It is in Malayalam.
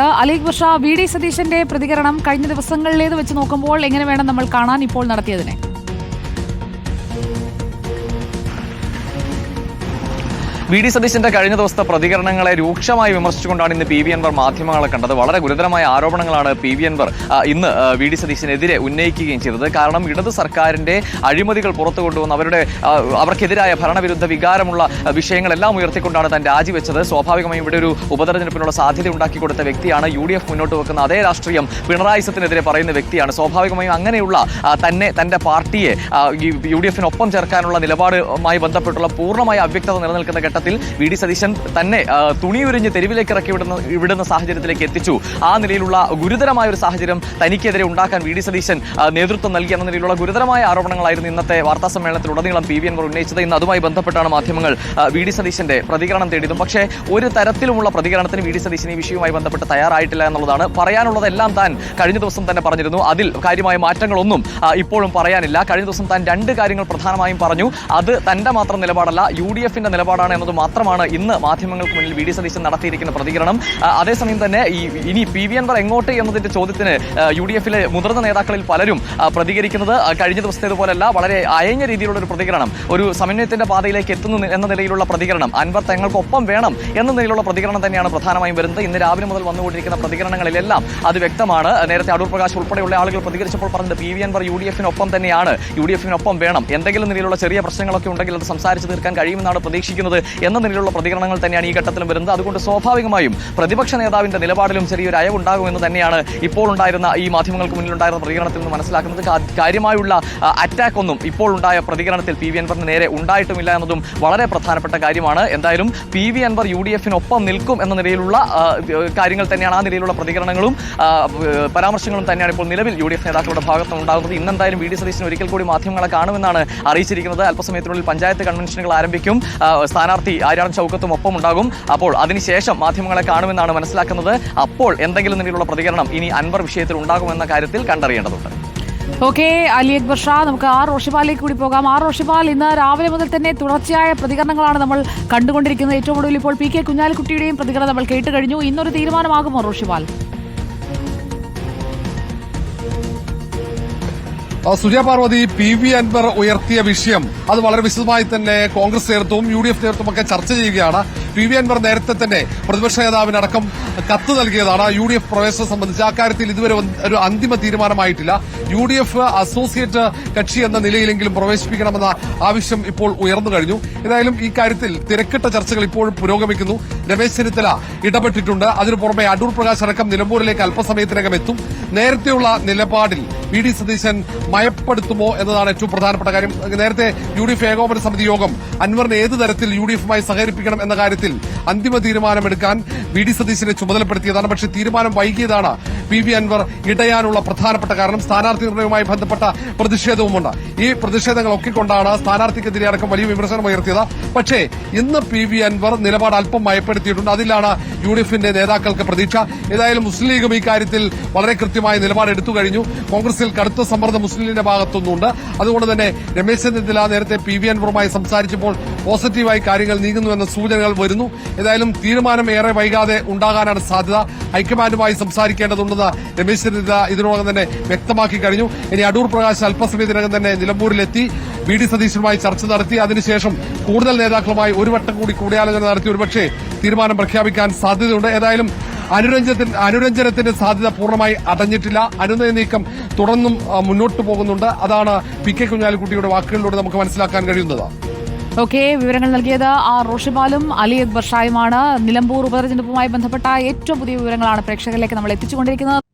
അലീഖ് ബഷ വി ഡി സതീശന്റെ പ്രതികരണം കഴിഞ്ഞ ദിവസങ്ങളിലേത് വെച്ച് നോക്കുമ്പോൾ എങ്ങനെ വേണം നമ്മൾ കാണാൻ ഇപ്പോൾ നടത്തിയതിനെ? വി ഡി സതീശന്റെ കഴിഞ്ഞ ദിവസത്തെ പ്രതികരണങ്ങളെ രൂക്ഷമായി വിമർശിച്ചുകൊണ്ടാണ് ഇന്ന് പി വി അൻവർ മാധ്യമങ്ങളെ കണ്ടത്. വളരെ ഗുരുതരമായ ആരോപണങ്ങളാണ് പി വി അൻവർ ഇന്ന് വി ഡി സതീശനെതിരെ ഉന്നയിക്കുകയും ചെയ്തത്. കാരണം ഇടത് സർക്കാരിന്റെ അഴിമതികൾ പുറത്തു കൊണ്ടുവന്ന് അവരുടെ അവർക്കെതിരായ ഭരണവിരുദ്ധ വികാരമുള്ള വിഷയങ്ങളെല്ലാം ഉയർത്തിക്കൊണ്ടാണ് താൻ രാജിവെച്ചത്. സ്വാഭാവികമായും ഇവിടെ ഒരു ഉപതെരഞ്ഞെടുപ്പിനുള്ള സാധ്യത ഉണ്ടാക്കി കൊടുത്ത വ്യക്തിയാണ് യു ഡി എഫ് മുന്നോട്ട് വെക്കുന്ന അതേ രാഷ്ട്രീയം പിണറായിസത്തിനെതിരെ പറയുന്ന വ്യക്തിയാണ്. സ്വാഭാവികമായും അങ്ങനെയുള്ള തന്നെ തന്റെ പാർട്ടിയെ യു ഡി എഫിനൊപ്പം ചേർക്കാനുള്ള നിലപാടുമായി ബന്ധപ്പെട്ടുള്ള പൂർണമായ അവ്യക്തത നിലനിൽക്കുന്ന ഘട്ടത്തിൽ വി ഡി സതീശൻ തന്നെ തുണിയുരിഞ്ഞ് തെരുവിലേക്ക് ഇറക്കി വിടുന്ന വിടുന്ന സാഹചര്യത്തിലേക്ക് എത്തിച്ചു. ആ നിലയിലുള്ള ഗുരുതരമായ ഒരു സാഹചര്യം തനിക്കെതിരെ ഉണ്ടാക്കാൻ വി ഡി സതീശൻ നേതൃത്വം നൽകി എന്ന നിലയിലുള്ള ഗുരുതരമായ ആരോപണങ്ങളായിരുന്നു ഇന്നത്തെ വാർത്താ സമ്മേളനത്തിൽ ഉടനീളം പി വി എൻ ഉന്നയിച്ചത്. ഇന്ന് അതുമായി ബന്ധപ്പെട്ടാണ് മാധ്യമങ്ങൾ വി ഡി സതീശന്റെ പ്രതികരണം തേടിയതും. പക്ഷേ ഒരു തരത്തിലുമുള്ള പ്രതികരണത്തിന് വി ഡി സതീശൻ ഈ വിഷയവുമായി ബന്ധപ്പെട്ട് തയ്യാറായിട്ടില്ല എന്നുള്ളതാണ്. പറയാനുള്ളതെല്ലാം താൻ കഴിഞ്ഞ ദിവസം തന്നെ പറഞ്ഞിരുന്നു. അതിൽ കാര്യമായ മാറ്റങ്ങളൊന്നും ഇപ്പോഴും പറയാനില്ല. കഴിഞ്ഞ ദിവസം താൻ രണ്ട് കാര്യങ്ങൾ പ്രധാനമായും പറഞ്ഞു. അത് തന്റെ മാത്രം നിലപാടല്ല യു ഡി എഫിന്റെ നിലപാടാണ് മാത്രമാണ് ഇന്ന് മാധ്യമങ്ങൾക്ക് മുന്നിൽ വി ഡി സതീശൻ നടത്തിയിരിക്കുന്ന പ്രതികരണം. അതേസമയം തന്നെ ഈ ഇനി പി വി അൻവർ എങ്ങോട്ട് എന്നതിന്റെ ചോദ്യത്തിന് യു ഡി എഫിലെ മുതിർന്ന നേതാക്കളിൽ പലരും പ്രതികരിക്കുന്നത് കഴിഞ്ഞ ദിവസത്തേതുപോലല്ല വളരെ അയഞ്ഞ രീതിയിലുള്ള ഒരു പ്രതികരണം. ഒരു സമന്വയത്തിന്റെ പാതയിലേക്ക് എത്തുന്നു എന്ന നിലയിലുള്ള പ്രതികരണം. അൻവർ തങ്ങൾക്കൊപ്പം വേണം എന്ന നിലയിലുള്ള പ്രതികരണം തന്നെയാണ് പ്രധാനമായും വരുന്നത്. ഇന്ന് രാവിലെ മുതൽ വന്നുകൊണ്ടിരിക്കുന്ന പ്രതികരണങ്ങളിലെല്ലാം അത് വ്യക്തമാണ്. നേരത്തെ അടൂർ പ്രകാശ് ഉൾപ്പെടെയുള്ള ആളുകൾ പ്രതികരിച്ചപ്പോൾ പറഞ്ഞത് P V Anvar U D എഫിനൊപ്പം തന്നെയാണ്. യു ഡി എഫിനൊപ്പം വേണം. എന്തെങ്കിലും നിലയിലുള്ള ചെറിയ പ്രശ്നങ്ങളൊക്കെ ഉണ്ടെങ്കിൽ അത് സംസാരിച്ച് തീർക്കാൻ കഴിയുമെന്നാണ് പ്രതീക്ഷിക്കുന്നത്. എന്ന നിലയിലുള്ള പ്രതികരണങ്ങൾ തന്നെയാണ് ഈ ഘട്ടത്തിലും വരുന്നത്. അതുകൊണ്ട് സ്വാഭാവികമായും പ്രതിപക്ഷ നേതാവിന്റെ നിലപാടിലും ചെറിയൊരു അയവുണ്ടാകുമെന്ന് തന്നെയാണ് ഇപ്പോൾ ഉണ്ടായിരുന്ന ഈ മാധ്യമങ്ങൾക്ക് മുന്നിലുണ്ടായിരുന്ന പ്രതികരണത്തിൽ നിന്ന് മനസ്സിലാക്കുന്നത്. കാര്യമായുള്ള അറ്റാക്ക് ഒന്നും ഇപ്പോൾ ഉണ്ടായ പ്രതികരണത്തിൽ പി വി അൻവറിന് നേരെ ഉണ്ടായിട്ടുമില്ല എന്നതും വളരെ പ്രധാനപ്പെട്ട കാര്യമാണ്. എന്തായാലും P V Anvar U D എഫിനൊപ്പം നിൽക്കും എന്ന നിലയിലുള്ള കാര്യങ്ങൾ തന്നെയാണ് ആ നിലയിലുള്ള പ്രതികരണങ്ങളും പരാമർശങ്ങളും തന്നെയാണ് ഇപ്പോൾ നിലവിൽ യു ഡി എഫ് നേതാക്കളുടെ ഭാഗത്ത് ഉണ്ടാകുന്നത്. ഇന്നെന്തായാലും വി ഡി സതീശൻ ഒരിക്കൽ കൂടി മാധ്യമങ്ങളെ കാണുമെന്നാണ് അറിയിച്ചിരിക്കുന്നത്. അല്പസമയത്തിനുള്ളിൽ പഞ്ചായത്ത് കൺവെൻഷനുകൾ ആരംഭിക്കും. ആ, സ്ഥാനാർത്ഥി ആര്യാടൻ ചൗക്കത്തും ഒപ്പം ഉണ്ടാകും. അപ്പോൾ അതിനുശേഷം മാധ്യമങ്ങളെ കാണുമെന്നാണ് മനസ്സിലാക്കുന്നത്. അപ്പോൾ എന്തെങ്കിലും നിലയിലുള്ള പ്രതികരണം ഇനി അൻവർ വിഷയത്തിൽ ഉണ്ടാകുമെന്ന കാര്യത്തിൽ കണ്ടറിയേണ്ടതുണ്ട്. ഓക്കെ അലി അക്ബർ ഷാ നമുക്ക് ആർ റോഷിപാലിലേക്ക് കൂടി പോകാം. ആർ റോഷിപാൽ ഇന്ന് രാവിലെ മുതൽ തന്നെ തുടർച്ചയായ പ്രതികരണങ്ങളാണ് നമ്മൾ കണ്ടുകൊണ്ടിരിക്കുന്നത്. ഏറ്റവും ഒടുവിൽ ഇപ്പോൾ പി കെ കുഞ്ഞാലിക്കുട്ടിയുടെയും പ്രതികരണം നമ്മൾ കേട്ട് കഴിഞ്ഞു. ഇന്നൊരു തീരുമാനമാകുമോ റോഷിപാൽ സുജയ പാർവതി പി വി അൻവർ ഉയർത്തിയ വിഷയം. അത് വളരെ വിശദമായി തന്നെ കോൺഗ്രസ് നേതൃത്വവും യു ഡി എഫ് നേതൃത്വവും ഒക്കെ ചർച്ച ചെയ്യുകയാണ്. പി വി അൻവർ നേരത്തെ തന്നെ പ്രതിപക്ഷ നേതാവിനടക്കം കത്ത് നൽകിയതാണ്. യു ഡി എഫ് പ്രവേശനം സംബന്ധിച്ച് അക്കാര്യത്തിൽ ഇതുവരെ ഒരു അന്തിമ തീരുമാനമായിട്ടില്ല. യു ഡി എഫ് അസോസിയേറ്റ് കക്ഷി എന്ന നിലയിലെങ്കിലും പ്രവേശിപ്പിക്കണമെന്ന ആവശ്യം ഇപ്പോൾ ഉയർന്നു കഴിഞ്ഞു. ഏതായാലും ഈ കാര്യത്തിൽ തിരക്കിട്ട ചർച്ചകൾ ഇപ്പോഴും പുരോഗമിക്കുന്നു. രമേശ് ചെന്നിത്തല ഇടപെട്ടിട്ടുണ്ട്. അതിനു പുറമെ അടൂർ പ്രകാശ് അടക്കം നിലമ്പൂരിലേക്ക് അല്പസമയത്തിനകം എത്തും. നേരത്തെയുള്ള നിലപാടിൽ വി ഡി സതീശൻ മയപ്പെടുത്തുമോ എന്നതാണ് ഏറ്റവും പ്രധാനപ്പെട്ട കാര്യം. നേരത്തെ യു ഡി എഫ് ഏകോപന സമിതി യോഗം അൻവറിനെ ഏത് തരത്തിൽ യു ഡി എഫുമായി സഹകരിപ്പിക്കണം എന്ന കാര്യത്തിൽ അന്തിമ തീരുമാനമെടുക്കാൻ വി ഡി സതീശനെ ചുമതലപ്പെടുത്തിയതാണ്. പക്ഷേ തീരുമാനം വൈകിയതാണ് പി വി അൻവർ ഇടയാനുള്ള പ്രധാനപ്പെട്ട കാരണം സ്ഥാനാർത്ഥി നിർണയവുമായി ബന്ധപ്പെട്ട പ്രതിഷേധവുമുണ്ട്. ഈ പ്രതിഷേധങ്ങളൊക്കെ കൊണ്ടാണ് സ്ഥാനാർത്ഥിക്കെതിരെ അടക്കം വലിയ വിമർശനം ഉയർത്തിയത്. പക്ഷേ ഇന്ന് പി വി അൻവർ നിലപാട് അല്പം മയപ്പെടുത്തിയിട്ടുണ്ട്. അതിലാണ് യു ഡി എഫിന്റെ നേതാക്കൾക്ക് പ്രതീക്ഷ. ഏതായാലും മുസ്ലിം ലീഗും ഈ കാര്യത്തിൽ വളരെ കൃത്യമായ നിലപാട് എടുത്തു കഴിഞ്ഞു. കോൺഗ്രസിൽ കടുത്ത സമ്മർദ്ദം മുസ്ലിം ലീഗിന്റെ ഭാഗത്തുനിന്നുണ്ട്. അതുകൊണ്ട് തന്നെ രമേശ് ചെന്നിത്തല നേരത്തെ പി വി അൻവറുമായി സംസാരിച്ചപ്പോൾ പോസിറ്റീവായി കാര്യങ്ങൾ നീങ്ങുന്നുവെന്ന സൂചനകൾ വരുന്നു. ഏതായാലും തീരുമാനം ഏറെ വൈകാതെ ഉണ്ടാകാനാണ് സാധ്യത. ഹൈക്കമാൻഡുമായി സംസാരിക്കേണ്ടതുണ്ടെന്ന് രമേശ് ചെന്നിത്തല ഇതിനോടകം തന്നെ വ്യക്തമാക്കി കഴിഞ്ഞു. ഇനി അടൂർ പ്രകാശ് അല്പസമയത്തിനകം തന്നെ നിലമ്പൂരിലെത്തി. വി ഡി സതീശനുമായി ചർച്ച നടത്തി. അതിനുശേഷം കൂടുതൽ നേതാക്കളുമായി ഒരു വട്ടം കൂടി കൂടിയാലോചന നടത്തി. ഒരുപക്ഷെ തീരുമാനം പ്രഖ്യാപിക്കാൻ സാധ്യതയുണ്ട്. ഏതായാലും അനുരഞ്ജനത്തിന് അനുരഞ്ജനത്തിന്റെ സാധ്യത പൂർണമായി അടഞ്ഞിട്ടില്ല. അനുനയ നീക്കം തുടർന്നും മുന്നോട്ട് പോകുന്നുണ്ട്. അതാണ് പി കെ കുഞ്ഞാലിക്കുട്ടിയുടെ വാക്കുകളിലൂടെ നമുക്ക് മനസ്സിലാക്കാൻ കഴിയുന്നത്. ഓക്കെ വിവരങ്ങൾ നൽകിയത് ആർ റോഷിപാലും അലി അക്ബർ ഷായുമാണ്. നിലമ്പൂർ ഉപതെരഞ്ഞെടുപ്പുമായി ബന്ധപ്പെട്ട ഏറ്റവും പുതിയ വിവരങ്ങളാണ് പ്രേക്ഷകരിലേക്ക് നമ്മൾ എത്തിച്ചുകൊണ്ടിരിക്കുന്നത്